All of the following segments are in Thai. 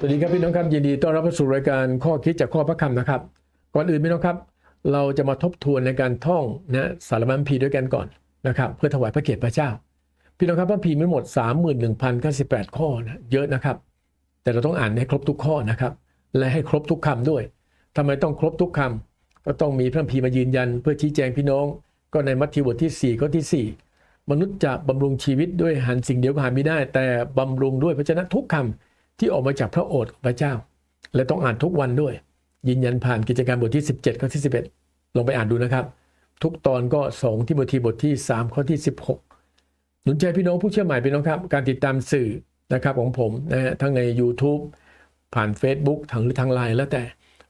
สวัสดีครับพี่น้องครับยินดีต้อนรับเข้าสู่รายการข้อคิดจากข้อพระคำนะครับ ก่อนอื่นพี่น้องครับ เราจะมาทบทวนในการท่องนะสารบัญพีด้วยกันก่อนนะครับเพื่อถวายพระเกียรติพระเจ้า พี่น้องครับพระพีมีหมด 31,098 ข้อนะเยอะนะครับ แต่เราต้องอ่านให้ครบทุกข้อนะครับ และให้ครบทุกคำด้วยทำไมต้องครบทุกคำก็ต้องมีพระพีมายืนยัน เพื่อชี้แจงพี่น้อง ก็ในมัทธิวบทที่ 4 ข้อที่ 4 มนุษย์จะบำรุงชีวิตด้วยหันสิ่งเดียวก็หาไม่ได้ แต่บำรุงด้วยพระชนะทุกคำที่ออกมาจากพระโอษฐ์ของพระเจ้า และต้องอ่านทุกวันด้วย ยืนยันผ่านกิจการบทที่ 17 ข้อที่ 11 ลองไปอ่านดูนะครับ ทุกตอนก็2ที่บททีบทที่ 3 ข้อที่ 16 หนุนใจพี่น้องผู้เชื่อใหม่พี่น้องครับ การติดตามสื่อนะครับของผมนะฮะทั้งใน YouTube ผ่าน Facebook ทางหรือทางไลน์แล้วแต่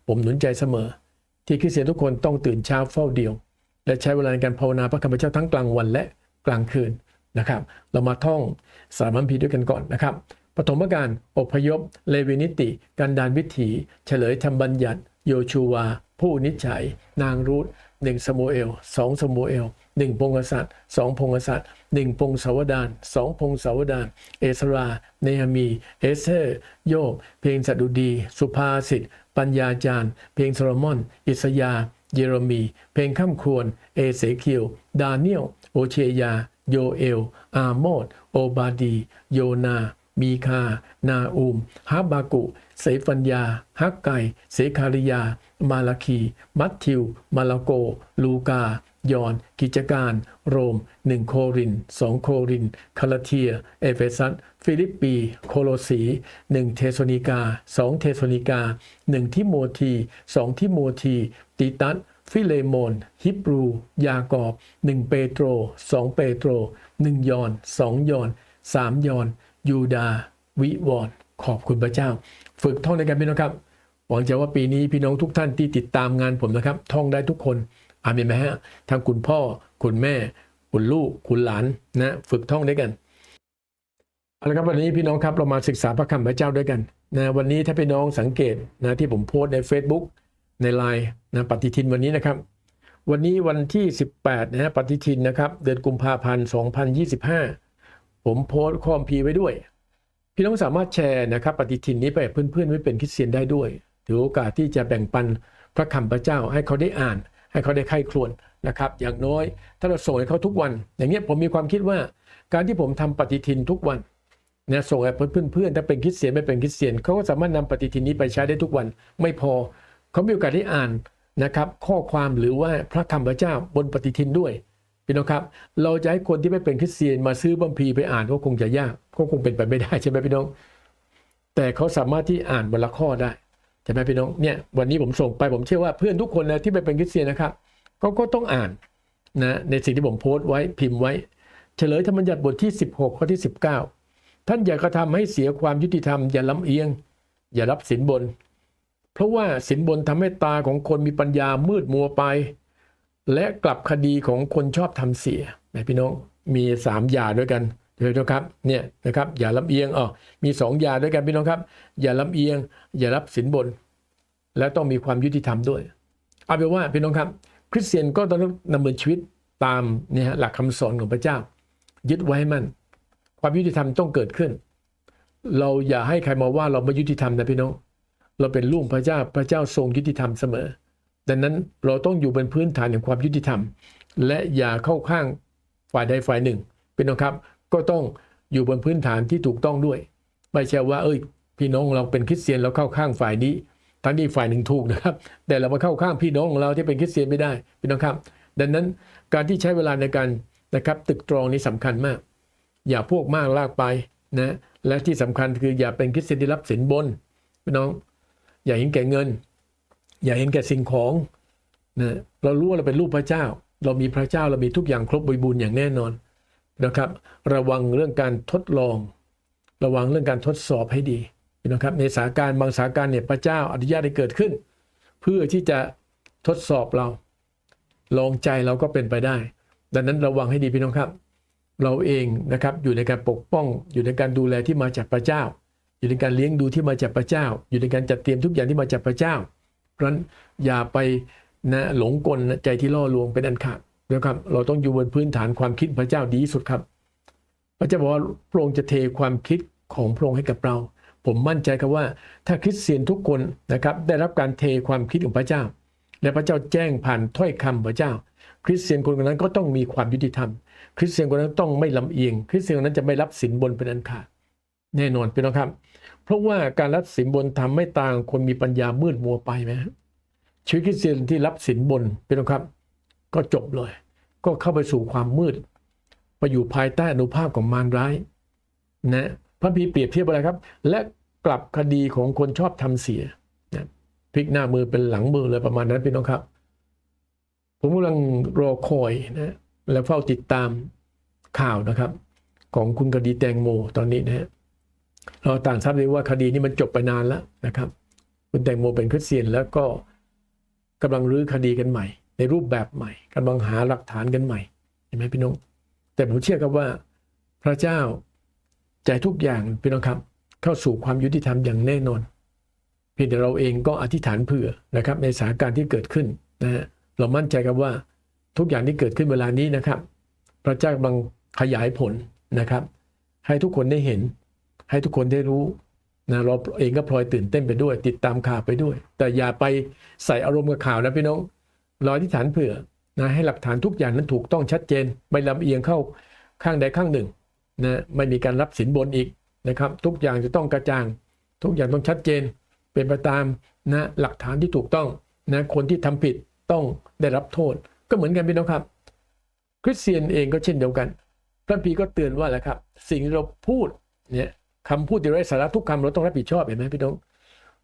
ผมหนุนใจเสมอ ที่คริสเตียนทุกคนต้องตื่นเช้าเฝ้าเดียว และใช้เวลาในการภาวนาพระคำพระเจ้าทั้งกลางวันและกลางคืนนะครับ เรามาท่องสารมัมพีด้วยกันก่อนนะครับปฐมกาลอพยพ เลวินิติการดานวิถี เฉลยธรรมบัญญัติ โยชูวา ผู้นิจฉัย นางรูธหนึ่งสมูเอลสองสมูเอลหนึ่งพงศษัตริย์สองพงศษัตริย์หนึ่งพงศาวดานสองพงศาวดาน เอสรา เนฮามี เอเซอร์ โยบ เพลงสดุดี สุภาษิต ปัญญาจารย์ เพลงโซโลมอน อิสยา เยเรมี เพลงข้ามควรเอเสคิว ดาเนียล โอเชยา โยเอล อาโมดโอบาดี โยนา มีคา นาอูมฮาบากุ เสฟัญญา ฮักไก เสคาริยา มาลาคี มัทธิว มาลาโก ลูกา ยอน กิจการ โรม 1 โคริน 2 โครินคาลาเทีย เอเฟซัส ฟิลิปปี โคโลสี 1 เทสโนิกา 2 เทสโนิกา 1 ทิโมธี 2 ทิโมธี ติตัส ฟิเลโมน ฮิบรู ยากอบ 1 เปโตร 2 เปโตร 1 ยอน 2 ยอน 3 ยอน ยูดา วิวรณ์ขอบคุณพระเจ้า ฝึกท่องในการพี่น้องครับ หวังใจว่าปีนี้พี่น้องทุกท่านที่ติดตามงานผมนะครับ ท่องได้ทุกคน อามีไหมฮะทั้งคุณพ่อ คุณแม่ คุณลูก คุณหลานนะฝึกท่องด้วยกันเอาละครับวันนี้พี่น้องครับเรามาศึกษาพระคำพระเจ้าด้วยกันนะวันนี้ถ้าพี่น้องสังเกตนะที่ผมโพสต์ใน Facebook ในไลน์นะปฏิทินวันนี้นะครับ วันนี้วันที่ 18นะฮะปฏิทินนะครับ เดือนกุมภาพันธ์ 2025 ผมโพสต์ข้อมพีไว้ด้วย พี่น้องสามารถแชร์นะครับ ปฏิทินนี้ไปเพื่อนๆไม่เป็นคริสเตียนได้ด้วย ถือโอกาสที่จะแบ่งปันพระคำพระเจ้าให้เขาได้อ่าน ให้เขาได้ไข้ครวญนะครับอย่างน้อยถ้าเราส่งให้เขาทุกวัน อย่างเงี้ยผมมีความคิดว่า การที่ผมทำปฏิทินทุกวันนะส่งให้เพื่อนๆถ้าเป็นคริสเตียนไม่เป็นคริสเตียนเขาก็สามารถนำปฏิทินนี้ไปใช้ได้ทุกวัน ไม่พอเขามีโอกาสได้อ่านนะครับข้อความหรือว่าพระคำพระเจ้าบนปฏิทินด้วยพี่น้องครับ เราจะให้คนที่ไม่เป็นคริสเตียนมาซื้อบัมพีไปอ่านก็คงจะยากก็คงเป็นไปไม่ได้ใช่ไหมพี่น้อง แต่เขาสามารถที่อ่านบนละข้อได้ ช่ไหมพี่น้องเนี่ยวันนี้ผมส่งไปผมเชื่อว่าเพื่อนทุกคนนะที่ไม่เป็นคริสเตียนนะครับเขาก็ต้องอ่านนะในสิ่งที่ผมโพสต์ไว้พิมพ์ไว้ เฉลยธรรมบัญญัติบทที่ 16 ข้อที่ 19 ท่านอย่ากระทำให้เสียความยุติธรรม อย่าลำเอียง อย่ารับสินบน เพราะว่าสินบนทำให้ตาของคนมีปัญญามืดมัวไป และกลับคดีของคนชอบทำเสียนะพี่น้องมีสามอย่าด้วยกัน เดี๋ยวนะครับเนี่ยนะครับอย่าลำเอียงอ๋อมีสองอย่าด้วยกันพี่น้องครับ อย่าลำเอียง อย่ารับสินบน และต้องมีความยุติธรรมด้วย เอาเป็นว่าพี่น้องครับ คริสเตียนก็ต้องดำเนินชีวิตตามเนี่ยหลักคำสอนของพระเจ้า ยึดไว้ให้มัน ความยุติธรรมต้องเกิดขึ้น เราอย่าให้ใครมาว่าเราไม่ยุติธรรมนะพี่น้อง เราเป็นลูกพระเจ้าพระเจ้าทรงยุติธรรมเสมอ ดังนั้นเราต้องอยู่บนพื้นฐานแห่งความยุติธรรม และอย่าเข้าข้างฝ่ายใดฝ่ายหนึ่งพี่น้องครับ ก็ต้องอยู่บนพื้นฐานที่ถูกต้องด้วย ไม่ใช่ว่า เอ้ย พี่น้องเราเป็นคริสเตียนเราเข้าข้างฝ่ายนี้ทั้งที่ฝ่ายหนึ่งถูกนะครับ แต่เรามาเข้าข้างพี่น้องของเราที่เป็นคริสเตียนไม่ได้พี่น้องครับ ดังนั้นการที่ใช้เวลาในการนะครับตึกตรองนี้สำคัญมาก อย่าพวกมากลากไปนะและที่สำคัญคืออย่าเป็นคริสเตียนที่รับสินบนพี่น้อง อย่าเห็นแก่เงิน อย่าเห็นแก่สิ่งของนะเรารู้ว่าเราเป็นลูกพระเจ้า เรามีพระเจ้าเรามีทุกอย่างครบบริบูรณ์อย่างแน่นอน นะครับ ระวังเรื่องการทดลอง ระวังเรื่องการทดสอบให้ดีนะครับ ในสาการบางสาการเนี่ยพระเจ้าอนุญาตให้เกิดขึ้น เพื่อที่จะทดสอบเรา ลองใจเราก็เป็นไปได้ ดังนั้นระวังให้ดีพี่น้องครับ เราเองนะครับอยู่ในการปกป้อง อยู่ในการดูแลที่มาจากพระเจ้า อยู่ในการเลี้ยงดูที่มาจากพระเจ้า อยู่ในการจัดเตรียมทุกอย่างที่มาจากพระเจ้าเพราะฉะนั้นอย่าไปนะหลงกลใจที่ล่อลวงเป็นอันขาด นะครับเราต้องอยู่บนพื้นฐานความคิดพระเจ้าดีที่สุดครับ พระเจ้าบอกว่าพระองค์จะเทความคิดของพระองค์ให้กับเรา ผมมั่นใจครับว่า ถ้าคริสเตียนทุกคนนะครับได้รับการเทความคิดของพระเจ้า และพระเจ้าแจ้งผ่านถ้อยคำพระเจ้า คริสเตียนคนนั้นก็ต้องมีความยุติธรรม คริสเตียนคนนั้นต้องไม่ลำเอียง คริสเตียนคนนั้นจะไม่รับสินบนเป็นอันขาดแน่นอนพี่น้องครับ เพราะว่าการรับสินบนทำไม่ต่างคนมีปัญญามืดมัวไปไหมฮะชีวิตคริสเตียนที่รับสินบนพี่น้องครับ ก็จบเลย ก็เข้าไปสู่ความมืด ไปอยู่ภายใต้อนุภาพของมารร้ายนะพระพีเปรียบเทียบอะไรครับ และกลับคดีของคนชอบทำเสียนะพลิกหน้ามือเป็นหลังมือเลยประมาณนั้นพี่น้องครับ ผมกำลังรอคอยนะและเฝ้าติดตามข่าวนะครับ ของคุณคดีแตงโมตอนนี้นะฮะเราต่างทราบเลยว่าคดีนี้มันจบไปนานแล้วนะครับ คุณแตงโมเป็นคริสเตียนแล้วก็กำลังรื้อคดีกันใหม่ ในรูปแบบใหม่กำลังหาหลักฐานกันใหม่เห็นไหมพี่น้อง แต่ผมเชื่อครับว่าพระเจ้าใจทุกอย่างพี่น้องครับเข้าสู่ความยุติธรรมอย่างแน่นอนเพียงแต่เราเองก็อธิษฐานเผื่อนะครับ ในสถานการณ์ที่เกิดขึ้นนะฮะเรามั่นใจครับว่าทุกอย่างที่เกิดขึ้นเวลานี้นะครับ พระเจ้ากำลังขยายผลนะครับ ให้ทุกคนได้เห็น ให้ทุกคนได้รู้นะเราเองก็พลอยตื่นเต้นไปด้วย ติดตามข่าวไปด้วย แต่อย่าไปใส่อารมณ์กับข่าวนะพี่น้อง รออธิษฐานเผื่อนะให้หลักฐานทุกอย่างนั้นถูกต้องชัดเจน ไม่ลำเอียงเข้าข้างใดข้างหนึ่งนะไม่มีการรับสินบนอีกนะครับทุกอย่างจะต้องกระจ่าง ทุกอย่างต้องชัดเจน เป็นไปตามนะหลักฐานที่ถูกต้องนะคนที่ทำผิดต้องได้รับโทษ ก็เหมือนกันพี่น้องครับ คริสเตียนเองก็เช่นเดียวกันพระพีก็เตือนว่าแหละครับ สิ่งที่เราพูดเนี่ยคำพูดที่ไร้สาระทุกคำเราต้องรับผิดชอบเห็นไหมพี่น้อง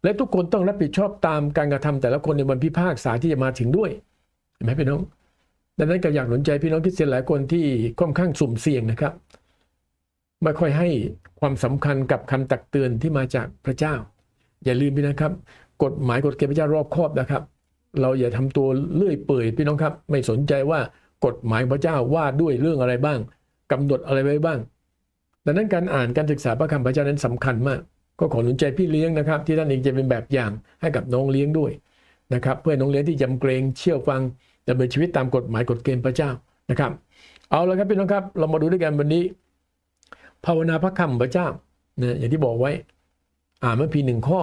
และทุกคนต้องรับผิดชอบตามการกระทำแต่ละคนในวันพิพากษาที่จะมาถึงด้วยเห็นไหมพี่น้อง ดังนั้นก็อยากหนุนใจพี่น้องคริสเตียนหลายคนที่ค่อนข้างสุ่มเสี่ยงนะครับ ไม่ค่อยให้ความสำคัญกับคำตักเตือนที่มาจากพระเจ้า อย่าลืมพี่นะครับ กฎหมายกฎเกณฑ์พระเจ้ารอบครอบนะครับ เราอย่าทำตัวเลื่อยเปื่อยพี่น้องครับ ไม่สนใจว่ากฎหมายพระเจ้าว่าด้วยเรื่องอะไรบ้างกำหนดอะไรไว้บ้าง ดังนั้นการอ่านการศึกษาพระคำพระเจ้านั้นสำคัญมาก ก็ขอหนุนใจพี่เลี้ยงนะครับ ที่ท่านเองจะเป็นแบบอย่างให้กับน้องเลี้ยงด้วยนะครับเพื่อน้องเลี้ยงที่ยำเกรงเชื่อฟังดำเนินชีวิตตามกฎหมายกฎเกณฑ์พระเจ้านะครับ เอาละครับพี่น้องครับ เรามาดูด้วยกันวันนี้ ภาวนาพระคำพระเจ้านะอย่างที่บอกไว้ อ่านเมื่อพีหนึ่งข้อ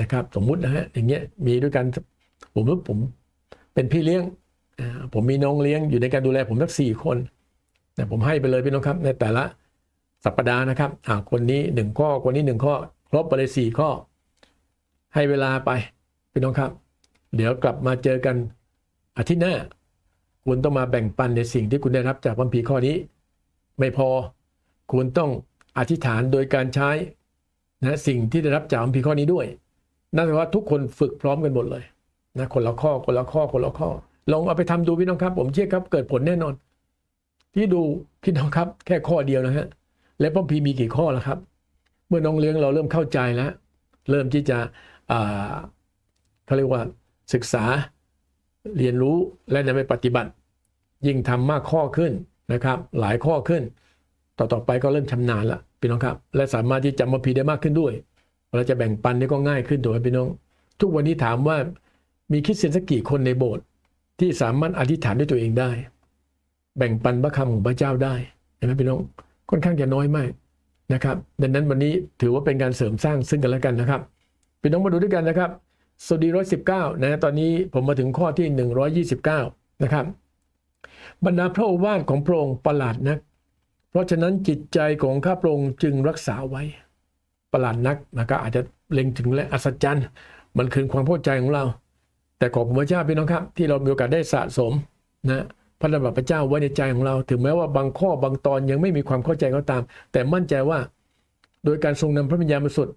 นะครับ สมมุตินะฮะอย่างเงี้ยมีด้วยกันผมว่าผมเป็นพี่เลี้ยงอ่าผมมีน้องเลี้ยงอยู่ในการดูแลผมสักสี่คนนะผมให้ไปเลยพี่น้องครับ ในแต่ละสัปดาห์นะครับอ่าคนนี้หนึ่งข้อคนนี้หนึ่งข้อ ครบไปเลยสี่ข้อ ให้เวลาไปพี่น้องครับ เดี๋ยวกลับมาเจอกันอาทิตย์หน้า คุณต้องมาแบ่งปันในสิ่งที่คุณได้รับจากคัมภีข้อนี้ ไม่พอคุณต้องอธิษฐานโดยการใช้นะสิ่งที่ได้รับจากคัมภีข้อนี้ด้วยนั่นแปลว่าทุกคนฝึกพร้อมกันหมดเลยนะคนละข้อคนละข้อคนละข้อ ลองเอาไปทำดูพี่น้องครับ ผมเชื่อครับเกิดผลแน่นอน ที่ดูพี่น้องครับ แค่ข้อเดียวนะฮะและพัมภีมีกี่ข้อแล้วครับ มื่อน้องเลี้ยงเราเริ่มเข้าใจแล้ว เริ่มที่จะเขาเรียกว่าศึกษาเรียนรู้และนำไปปฏิบัติ ยิ่งทำมากข้อขึ้นนะครับ หลายข้อขึ้น ต่อต่อไปก็เริ่มชำนาญละพี่น้องครับ และสามารถที่จำมาพีร์ได้มากขึ้นด้วยเราจะแบ่งปันนี่ก็ง่ายขึ้นถูกไหมพี่น้อง ทุกวันนี้ถามว่ามีคริสเตียนสักกี่คนในโบสถ์ที่สามารถอธิษฐานด้วยตัวเองได้ แบ่งปันพระคำของพระเจ้าได้เห็นไหมพี่น้องค่อนข้างจะน้อยมาก นะครับดังนั้นวันนี้ถือว่าเป็นการเสริมสร้างซึ่งกันและกันนะครับพี่น้องมาดูด้วยกันนะครับสวัสดีร้อยสิบเก้านะตอนนี้ผมมาถึงข้อที่หนึ่งร้อยี่สิบเก้านะครับบรรดาพระโอวาทของพระองค์ประหลาดนัก เพราะฉะนั้นจิตใจของข้าพระองค์จึงรักษาไว้ประหลาดนักนะครับอาจจะเล็งถึงและอัศจรรย์มันคือความเข้าใจของเรา แต่ขอบพระเจ้าพี่น้องครับ ที่เรามีโอกาสได้สะสมนะ ระดำรัสพระเจ้าไว้ในใจของเรา ถึงแม้ว่าบางข้อบางตอนยังไม่มีความเข้าใจก็ตาม แต่มั่นใจว่าโดยการทรงนำพระวิญญาณบริสุทธิ์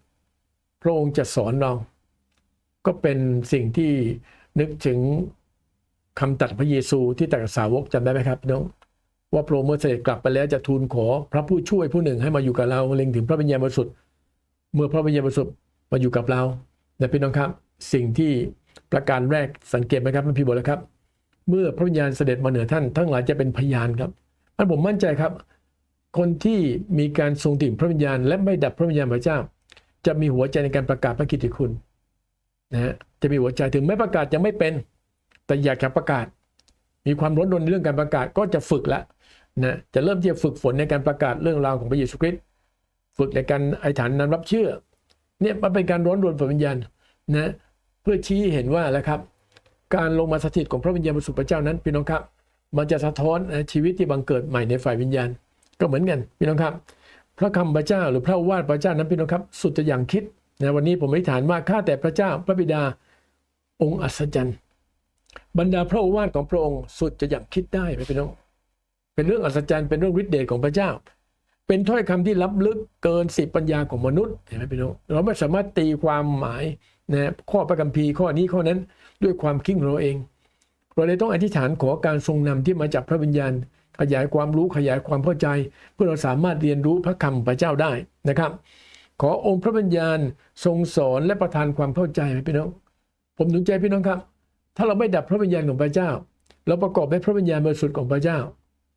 พระองค์จะสอนเรา ก็เป็นสิ่งที่นึกถึงคำตัดพระเยซูที่ตรัสกับสาวกจำได้ไหมครับน้องว่าพระองค์เมื่อเสด็จกลับไปแล้วจะทูลขอพระผู้ช่วยผู้หนึ่งให้มาอยู่กับเราเล็งถึงพระวิญญาณบริสุทธิ์เมื่อพระวิญญาณบริสุทธิ์มาอยู่กับเราแต่พี่น้องครับ สิ่งที่ประการแรกสังเกตไหมครับพี่บอกแล้วครับ เมื่อพระวิญญาณเสด็จมาเหนือท่าน ทั้งหลายจะเป็นพยานครับอันผมมั่นใจครับ คนที่มีการทรงติ่งพระวิญญาณ และไม่ดับพระวิญญาณพระเจ้า จะมีหัวใจในการประกาศพระกิตติคุณนะฮะจะมีหัวใจถึงแม้ประกาศยังไม่เป็น แต่อยากจะประกาศ มีความร้อนรนในเรื่องการประกาศก็จะฝึกละนะจะเริ่มที่จะฝึกฝนในการประกาศเรื่องราวของพระเยซูคริสต์ฝึกในการไอฐานนั้นรับเชื่อเนี่ยมันเป็นการร้อนรนฝ่ายวิญญาณนะเพื่อชี้เห็นว่าแล้วครับ การลงมาสถิตของพระวิญญาณบริสุทธิ์พระเจ้านั้นพี่น้องครับ มันจะสะท้อนชีวิตที่บังเกิดใหม่ในฝ่ายวิญญาณ ก็เหมือนกันพี่น้องครับ พระคำพระเจ้าหรือพระวาดพระเจ้านั้นพี่น้องครับ สุดจะอย่างคิดนะวันนี้ผมอธิษฐานว่าข้าแต่พระเจ้าพระบิดาองค์อัศจรรย์ บรรดาพระอวาทของพระองค์สุดจะอย่างคิดได้ไหมพี่น้องเป็นเรื่องอัศจรรย์เป็นเรื่องฤทธิ์เดชของพระเจ้า เป็นถ้อยคำที่ล้ำลึกเกินสิปัญญาของมนุษย์เห็นไหมพี่น้องเราไม่สามารถตีความหมายนะข้อพระคัมภีร์ข้อนี้ข้อนั้น ด้วยความคิดของเราเอง เราเลยต้องอธิษฐานขอการทรงนำที่มาจากพระวิญญาณ ขยายความรู้ขยายความเข้าใจ เพื่อเราสามารถเรียนรู้พระคำพระเจ้าได้นะครับ ขอองค์พระวิญญาณทรงสอนและประทานความเข้าใจพี่น้อง ผมหนุนใจพี่น้องครับ ถ้าเราไม่ดับพระวิญญาณของพระเจ้า เราประกอบด้วยพระวิญญาณบริสุทธิ์ของพระเจ้า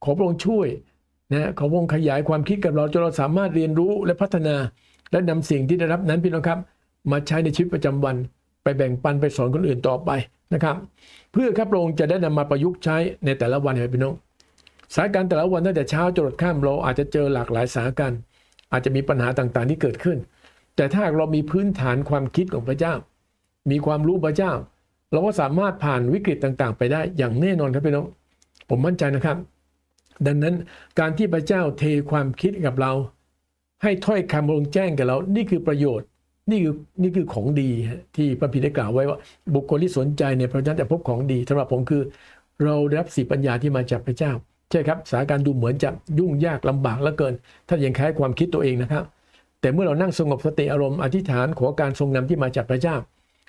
ขอพระองค์ช่วยนะขอพระองค์ขยายความคิดกับเราจนเราสามารถเรียนรู้และพัฒนา และนำสิ่งที่ได้รับนั้นพี่น้องครับ มาใช้ในชีวิตประจำวัน ไปแบ่งปันไปสอนคนอื่นต่อไปนะครับ เพื่อครับพระองค์จะได้นำมาประยุกต์ใช้ในแต่ละวันให้พี่น้องสถานการณ์แต่ละวันตั้งแต่เช้าจรดข้ามเราอาจจะเจอหลากหลายสถานการณ์อาจจะมีปัญหาต่างๆที่เกิดขึ้น แต่ถ้าเรามีพื้นฐานความคิดของพระเจ้า มีความรู้พระเจ้า เราก็สามารถผ่านวิกฤตต่างๆ ไปได้อย่างแน่นอนครับพี่น้องผมมั่นใจนะครับ ดังนั้นการที่พระเจ้าเทความคิดกับเรา ให้ถ้อยคำลงแจ้งกับเรา นี่คือประโยชน์ นี่คือนี่คือของดีที่พระพิได้กล่าวไว้ว่า บุคคลที่สนใจในพระเจ้าจะพบของดีสำหรับผมคือ เราได้รับสีปัญญาที่มาจากพระเจ้า ใช่ครับสถานการณ์ดูเหมือนจะยุ่งยากลำบากเหลือเกิน ถ้ายังแค่ความคิดตัวเองนะครับ แต่เมื่อเรานั่งสงบสติอารมณ์อธิษฐานขอการทรงนำที่มาจากพระเจ้า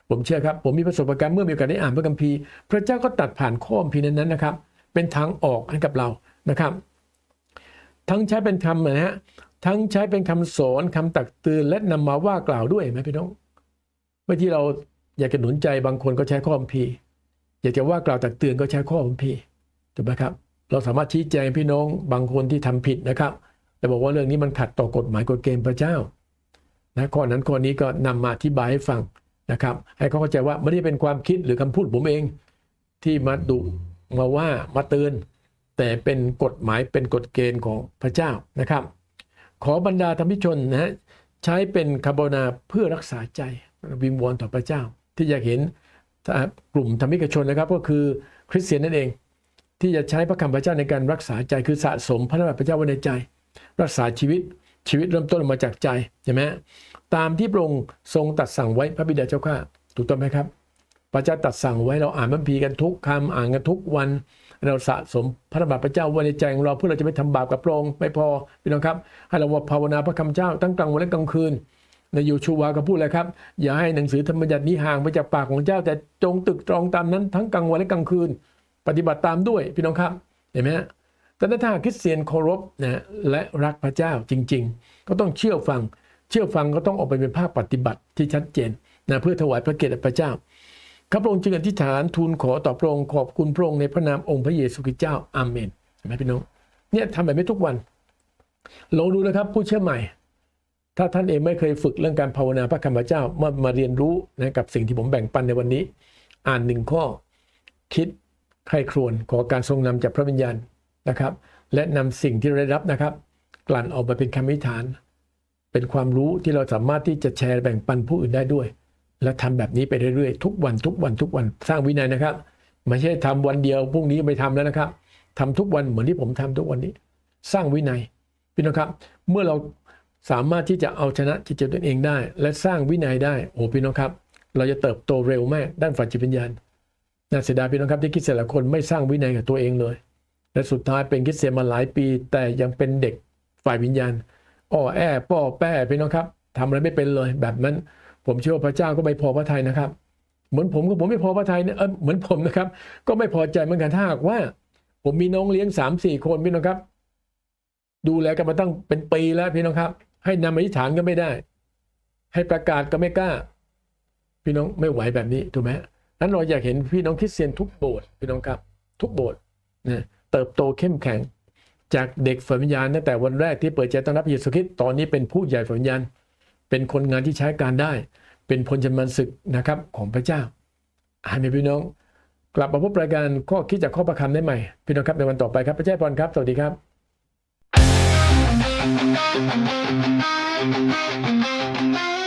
ผมเชื่อครับ ผมมีประสบการณ์เมื่อมีโอกาสได้อ่านพระคัมภีร์ พระเจ้าก็ตัดผ่านข้อมภีนั้นๆนะครับ เป็นทางออกให้กับเรานะครับ ทั้งใช้เป็นคำนะฮะ ทั้งใช้เป็นคำสอนคำตักเตือนและนำมาว่ากล่าวด้วยไหมพี่น้องเมื่อที่เราอยากจะหนุนใจบางคนก็ใช้ข้อคัมภีร์อยากจะว่ากล่าวตักเตือนก็ใช้ข้อคัมภีร์ถูกไหมครับ เราสามารถชี้แจงพี่น้องบางคนที่ทำผิดนะครับแต่บอกว่าเรื่องนี้มันขัดต่อกฎหมายกฎเกณฑ์พระเจ้านะข้อนั้นข้อนี้ก็นำมาอธิบายให้ฟังนะครับ ให้เขาเข้าใจว่าไม่ได้เป็นความคิดหรือคำพูดผมเอง ที่มาดุมาว่ามาเตือนแต่เป็นกฎหมายเป็นกฎเกณฑ์ของพระเจ้านะครับ ขอบรรดาธรรมิชนนะฮะใช้เป็นคำภาวนาเพื่อรักษาใจวิงวอนต่อพระเจ้า ที่อยากเห็นกลุ่มธรรมิกชนนะครับ ก็คือคริสเตียนนั่นเอง ที่จะใช้พระคำพระเจ้าในการรักษาใจคือสะสมพระนามพระเจ้าไว้ในใจ รักษาชีวิตชีวิตเริ่มต้นมาจากใจใช่ไหมตามที่พระองค์ทรงตัดสั่งไว้พระบิดาเจ้าข้าถูกต้องไหมครับ พระเจ้าตัดสั่งไว้เราอ่านพระคัมภีกันทุกคำอ่านกันทุกวัน เราสะสมพระนามพระเจ้าไว้ในใจของเราเพื่อเราจะไม่ทำบาปกับพระองค์ไม่พอพี่น้องครับให้เราภาวนาพระคำเจ้าตั้งกลางวันและกลางคืนในยูชูวาก็พูดเลยครับ อย่าให้หนังสือธรรมบัญญัตินี้ห่างไปจากปากของเจ้า แต่จงตึกตรองตามนั้นทั้งกลางวันและกลางคืน ปฏิบัติตามด้วยพี่น้องครับเห็นไหมฮะแต่ถ้าคริสเตียนเคารพนะและรักพระเจ้าจริง ๆ ก็ต้องเชื่อฟัง เชื่อฟังก็ต้องออกไปเป็นภาคปฏิบัติที่ชัดเจนนะเพื่อถวายพระเกียรติพระเจ้า ข้าพระองค์จึงอธิษฐานทูลขอต่อพระองค์ขอบคุณพระองค์ในพระนามองค์พระเยซูคริสต์เจ้าอาเมนเห็นไหมพี่น้องเนี่ยทำแบบนี้ทุกวันลองดูนะครับผู้เชื่อใหม่ ถ้าท่านเองไม่เคยฝึกเรื่องการภาวนาพระคำพระเจ้ามามาเรียนรู้นะกับสิ่งที่ผมแบ่งปันในวันนี้ อ่านหนึ่งข้อ คิดใครครวญขอการทรงนำจากพระวิญญาณนะครับ และนำสิ่งที่เราได้รับนะครับ กลั่นออกมาเป็นคำวิฐาน เป็นความรู้ที่เราสามารถที่จะแชร์แบ่งปันผู้อื่นได้ด้วย และทำแบบนี้ไปเรื่อยๆ ทุกวันทุกวันทุกวันสร้างวินัยนะครับ ไม่ใช่ทำวันเดียวพรุ่งนี้ไม่ทำแล้วนะครับทำทุกวันเหมือนที่ผมทำทุกวันนี้ สร้างวินัยพี่น้องครับ เมื่อเราสามารถที่จะเอาชนะจิตใจตัวเองได้ และสร้างวินัยได้โอ้พี่น้องครับ เราจะเติบโตเร็วมากด้านฝ่ายจิตวิญญาณน่าเสียดายพี่น้องครับที่คิดเสียหลายคนไม่สร้างวินัยกับตัวเองเลย และสุดท้ายเป็นคิดเสียมาหลายปี แต่ยังเป็นเด็กฝ่ายวิญญาณอ้อแอ้ป้อแป้พี่น้องครับทำอะไรไม่เป็นเลยแบบนั้น ผมเชื่อว่าพระเจ้าก็ไม่พอพระทัยนะครับ เหมือนผมก็ผมไม่พอพระทัยเนี่ยเออเหมือนผมนะครับ ก็ไม่พอใจเหมือนกันถ้าหากว่า ผมมีน้องเลี้ยงสามสี่คนพี่น้องครับ ดูแลกันมาตั้งเป็นปีแล้วพี่น้องครับ ให้นำอธิษฐานก็ไม่ได้ ให้ประกาศก็ไม่กล้า พี่น้องไม่ไหวแบบนี้ถูกไหมนั้นเราอยากเห็นพี่น้องคริสเตียนทุกโบสถ์พี่น้องครับ ทุกโบสถ์นะเติบโตเข้มแข็ง จากเด็กฝ่ายวิญญาณตั้งแต่วันแรกที่เปิดใจต้อนรับเยซูคริสต์ตอนนี้เป็นผู้ใหญ่ฝ่ายวิญญาณ เป็นคนงานที่ใช้การได้ เป็นพลจำมันศึกนะครับของพระเจ้าอ่านไหมพี่น้อง กลับมาพบรายการข้อคิดจากข้อประคำได้ใหม่ พี่น้องครับในวันต่อไปครับพระเจ้าพรครับ สวัสดีครับ Thank